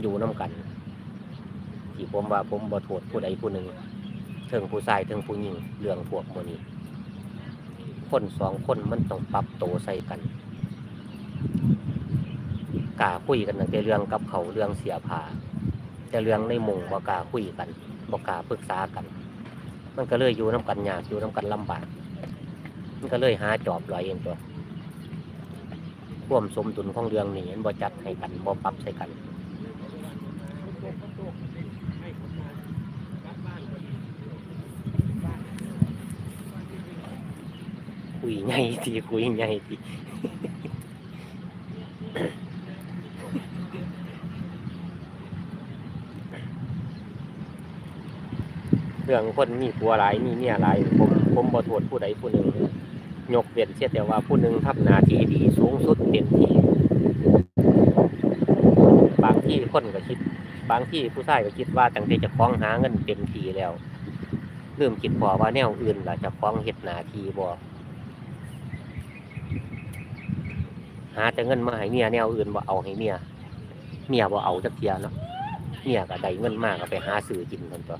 อยู่น้กัน ที่ผมว่าผมบ่โทษผู้ใดผู้หนึ่งเทิงผู้ชายเทิงผู้หญิงเรื่องพวกโมนี้ คนสองคนมันต้องปรับโตใส่กันกาคุยกันแต่เรื่องกับเขาเรื่องเสียผาแต่เรื่องในมุงบ่กาคุยกันบ่กาปรึกษากัน มันก็เลยอยู่น้กันยากอยู่น้กันลำบาก มันก็เลยหาจอบลอยเองตัวควมสมดุลของเรื่องนี้มันบ่จัดให้กันบ่ปรับใส่กัน คุยไงทีคุยไงทีเรื่องคนมีผัวหลายมีเมียหลายผมผมบ่โทษผู้ใดผู้หนึ่งยกเว้นเสียแต่ว่าผู้หนึ่งทำหนาทีดีสูงสุดเต็มที่บางที่คนก็คิด บางที่ผู้ชายก็คิดว่าตั้งแต่จะคล้องหาเงินเต็มทีแล้วเริ่มคิดพอว่าแนวอื่นล่ะจะคล้องเฮ็ดหนาทีบ่ หาแต่เงินมาให้เมียแนวอื่นบ่เอาให้เมียเมียบ่เอาจักเทียเนาะเมียก็ได้เงินมากก็ไปหาซื้อกินกันตัว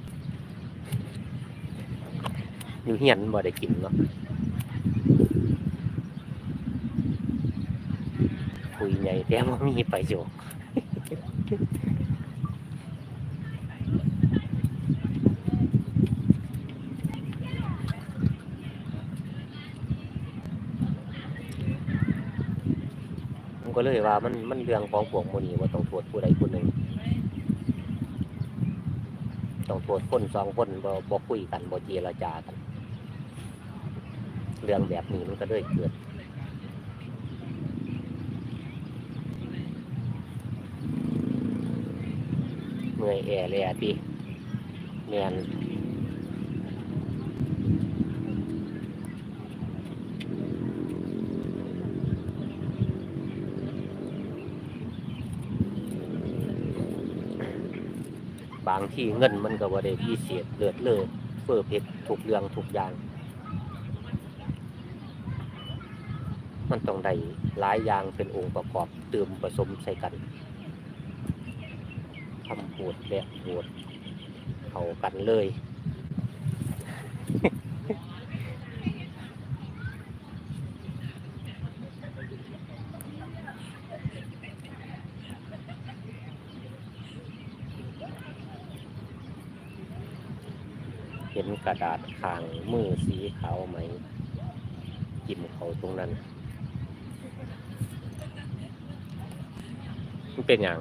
อยู่เฮียนบ่ได้กินเนาะคุยไงแต่ว่ามีประโยชน์ ก็เลยว่ามันมันเรื่องของพวกโมนีว่าต้องโทษผู้ใดผู้หนึ่งต้องโทษคนสองคนบ่บ่คุยกันบ่เจรจากัน เรื่องแบบนี้มันก็เลยเกิดเมื่อยแอเลยอะพี่แมน บางที่เงินมันก็บ่ได้พิเศษเลือดเลิศเฟื่อเพชรถูกเรื่องถูกอย่าง มันต้องได้หลายอย่างเป็นองค์ประกอบเติมผสมใส่กันทำปวดและโหดเข้ากันเลย เห็นกระดาษข้างมือสีขาวไหมจิ้มเขาตรงนั้นมันเป็นอย่าง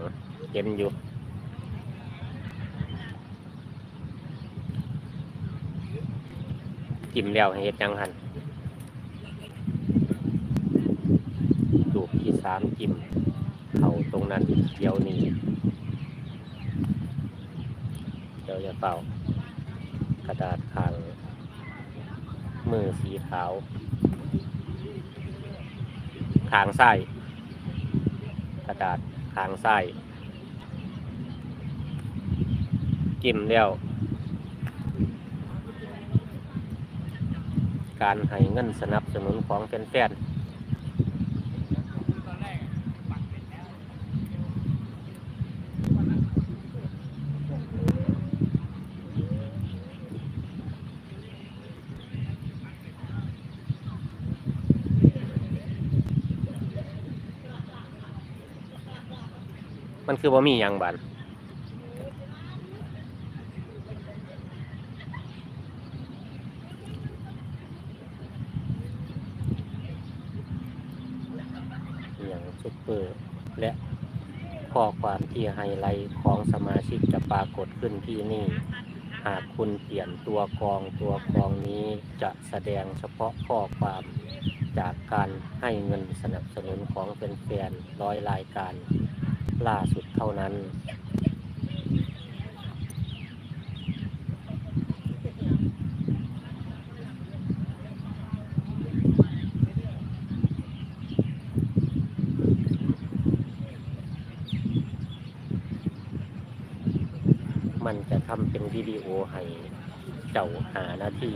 เห็นอยู่จิ้มแล้วให้เฮ็ดยังหันลูกที่สามจิ้มเขาตรงนั้นเดี๋ยวนี้เดี๋ยวจะเป่า กระดาษข้างมือสีขาวขางซ้กระดาษขางซ้จิ้มแล้ว การให้เงินสนับสนุนของแฟนๆ มันคือว่มีอย่างบันอย่างซุปเปอร์ และข้อความที่ไฮไลท์ของสมาชิกจะปรากฏขึ้นที่นี่ หากคุณเปลี่ยนตัวกรองตัวกรองนี้จะแสดงเฉพาะข้อความจากการให้เงินสนับสนุนของแฟนๆร้อยรายการ ล่าสุดเท่านั้น มันจะทำเป็นวิดีโอให้เจ้าหานาที่